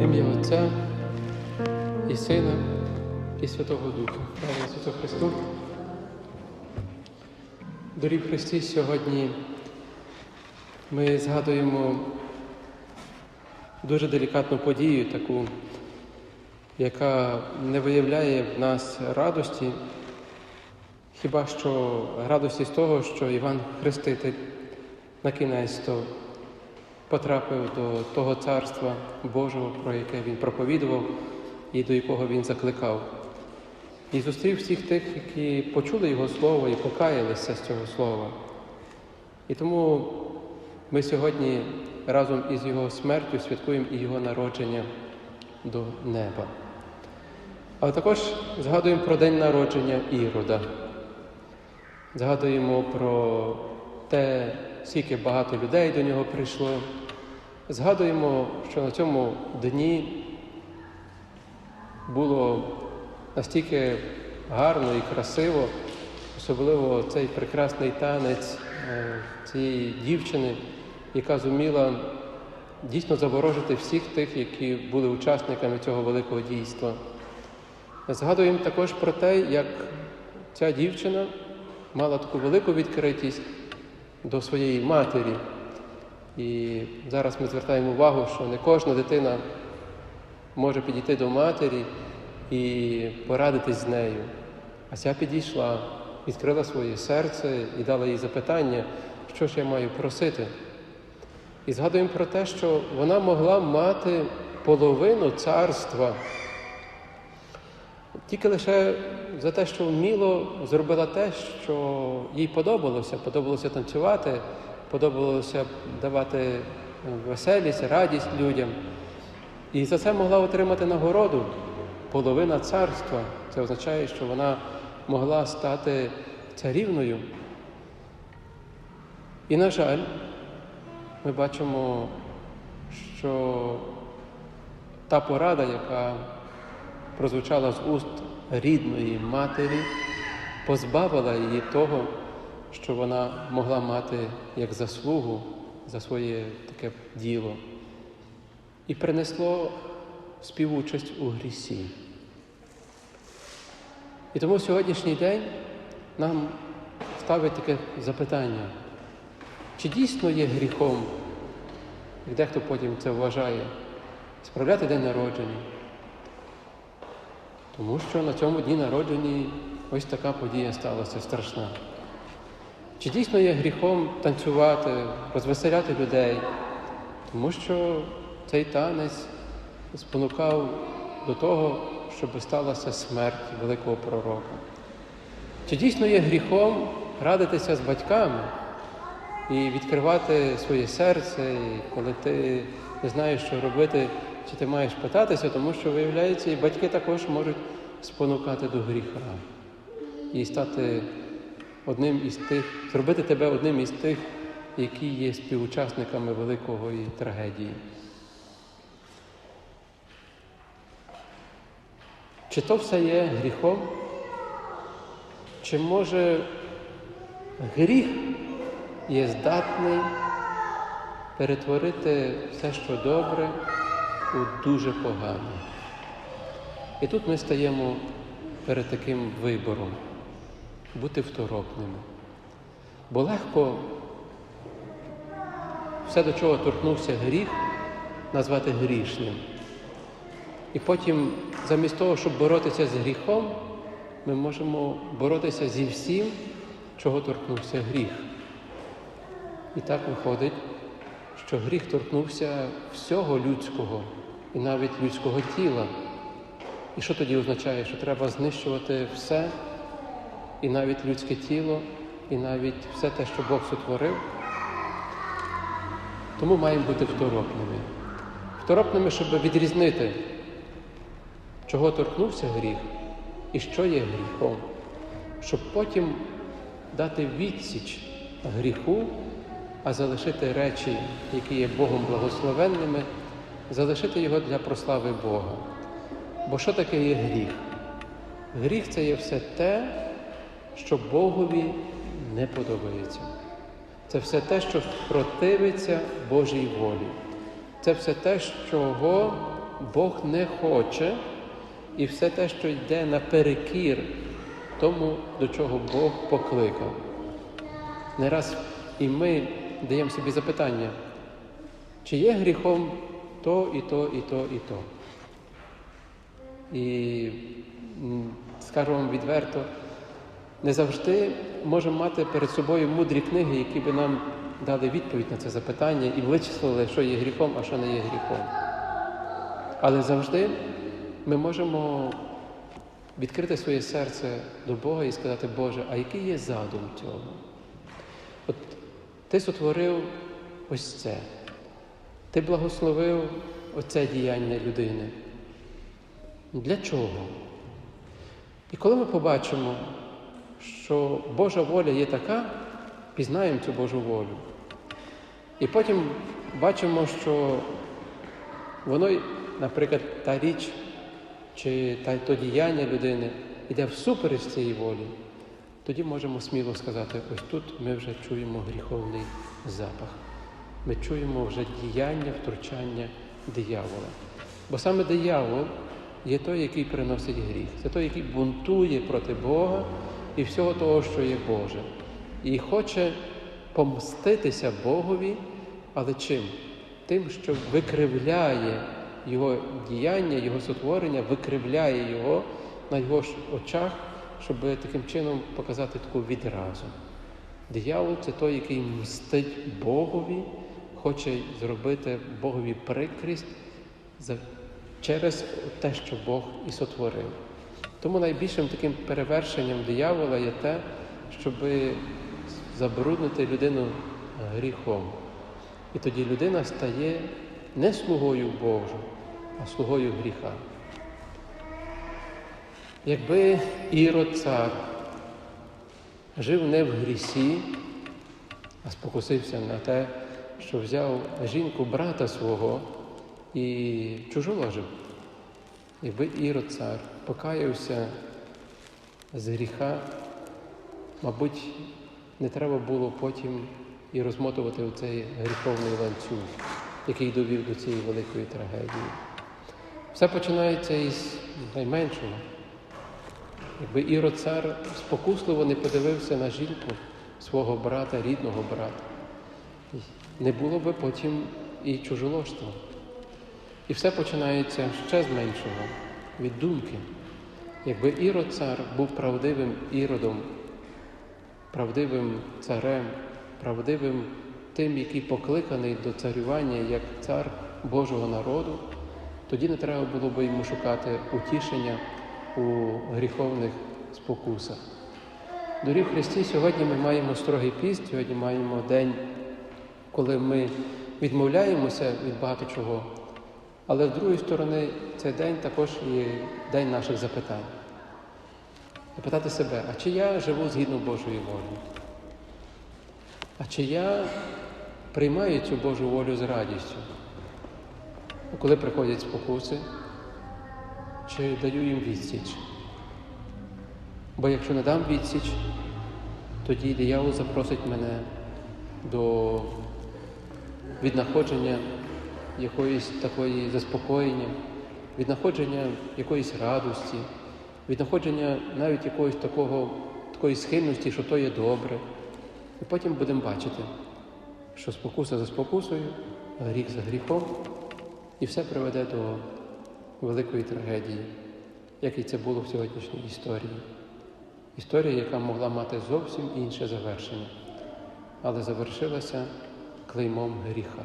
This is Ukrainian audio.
ім'я Отця і Сина, і Святого Духа. Слава Ісусу Христу. Дорі Христі, сьогодні ми згадуємо дуже делікатну подію, таку, яка не виявляє в нас радості, хіба що радості з того, що Іван Хреститель на кінець то потрапив до того царства Божого, про яке він проповідував і до якого він закликав. І зустрів всіх тих, які почули його слово і покаялися з цього слова. І тому ми сьогодні разом із його смертю святкуємо і його народження до неба. Але також згадуємо про день народження Ірода. Згадуємо про те, скільки багато людей до нього прийшло. Згадуємо, що на цьому дні було настільки гарно і красиво, особливо цей прекрасний танець е, цієї дівчини, яка зуміла дійсно заворожити всіх тих, які були учасниками цього великого дійства. Згадуємо також про те, як ця дівчина мала таку велику відкритість до своєї матері. І зараз ми звертаємо увагу, що не кожна дитина може підійти до матері і порадитись з нею. А ця підійшла, відкрила своє серце і дала їй запитання, що ж я маю просити. І згадуємо про те, що вона могла мати половину царства. Тільки лише за те, що вміло зробила те, що їй подобалося. Подобалося танцювати, подобалося давати веселість, радість людям. І за це могла отримати нагороду половина царства. Це означає, що вона могла стати царівною. І, на жаль, ми бачимо, що та порада, яка прозвучала з уст рідної матері, позбавила її того, що вона могла мати як заслугу за своє таке діло, і принесло співучасть у грісі. І тому сьогоднішній день нам ставить таке запитання, чи дійсно є гріхом, як дехто потім це вважає, справляти день народження? Тому що на цьому дні народження ось така подія сталася страшна. Чи дійсно є гріхом танцювати, розвеселяти людей? Тому що цей танець спонукав до того, щоб сталася смерть великого пророка. Чи дійсно є гріхом радитися з батьками і відкривати своє серце, коли ти не знаєш, що робити, чи ти маєш питатися, тому що, виявляється, і батьки також можуть спонукати до гріха і стати одним із тих, зробити тебе одним із тих, які є співучасниками великої трагедії. Чи то все є гріхом? Чи може гріх є здатний перетворити все, що добре, у дуже погане? І тут ми стаємо перед таким вибором бути второпними. Бо легко все, до чого торкнувся гріх, назвати грішним. І потім, замість того, щоб боротися з гріхом, ми можемо боротися зі всім, чого торкнувся гріх. І так виходить, що гріх торкнувся всього людського і навіть людського тіла. І що тоді означає, що треба знищувати все, і навіть людське тіло, і навіть все те, що Бог сотворив. Тому маємо бути второпними. Второпними, щоб відрізнити, чого торкнувся гріх і що є гріхом, щоб потім дати відсіч гріху, а залишити речі, які є Богом благословенними, залишити його для прослави Бога. Бо що таке є гріх? Гріх це є все те, що Богові не подобається. Це все те, що противиться Божій волі. Це все те, чого Бог не хоче, і все те, що йде наперекір тому, до чого Бог покликав. Не раз і ми даємо собі запитання, чи є гріхом то, і то, і то, і то. І скажу вам відверто, не завжди можемо мати перед собою мудрі книги, які би нам дали відповідь на це запитання і вичислили, що є гріхом, а що не є гріхом. Але завжди ми можемо відкрити своє серце до Бога і сказати, Боже, а який є задум цього? Ти сотворив ось це. Ти благословив оце діяння людини. Для чого? І коли ми побачимо, що Божа воля є така, пізнаємо цю Божу волю. І потім бачимо, що воно, наприклад, та річ чи та, то діяння людини йде всупереч цієї волі, тоді можемо сміло сказати, ось тут ми вже чуємо гріховний запах. Ми чуємо вже діяння, втручання диявола. Бо саме диявол є той, який приносить гріх. Це той, який бунтує проти Бога і всього того, що є Боже. І хоче помститися Богові, але чим? Тим, що викривляє його діяння, його сотворення, викривляє його на його очах, щоб таким чином показати таку відразу. Диявол це той, який мстить Богові, хоче зробити Богові прикрість через те, що Бог і сотворив. Тому найбільшим таким перевершенням диявола є те, щоб забруднити людину гріхом. І тоді людина стає не слугою Божу, а слугою гріха. Якби Ірод цар жив не в грісі, а спокусився на те, що взяв жінку брата свого і чужоложив. Якби Ірод цар покаявся з гріха, мабуть, не треба було потім і розмотувати оцей гріховний ланцюг, який довів до цієї великої трагедії. Все починається із найменшого. Якби Ірод цар спокусливо не подивився на жінку свого брата, рідного брата, не було би потім і чужоложства. І все починається ще з меншого, від думки. Якби Ірод цар був правдивим іродом, правдивим царем, правдивим тим, який покликаний до царювання як цар Божого народу, тоді не треба було би йому шукати утішення у гріховних спокусах. Дорі Христі сьогодні ми маємо строгий піст, сьогодні маємо день, коли ми відмовляємося від багато чого. Але з другої сторони, цей день також і день наших запитань. Запитати себе, а чи я живу згідно Божої волі? А чи я приймаю цю Божу волю з радістю? Коли приходять спокуси, чи даю їм відсіч? Бо якщо не дам відсіч, тоді диявол запросить мене до віднаходження якоїсь такої заспокоєння, віднаходження якоїсь радості, віднаходження навіть якогось такого, такої схильності, що то є добре. І потім будемо бачити, що спокуса за спокусою, гріх за гріхом, і все приведе до великої трагедії, як і це було в сьогоднішній історії. Історія, яка могла мати зовсім інше завершення, але завершилася клеймом гріха.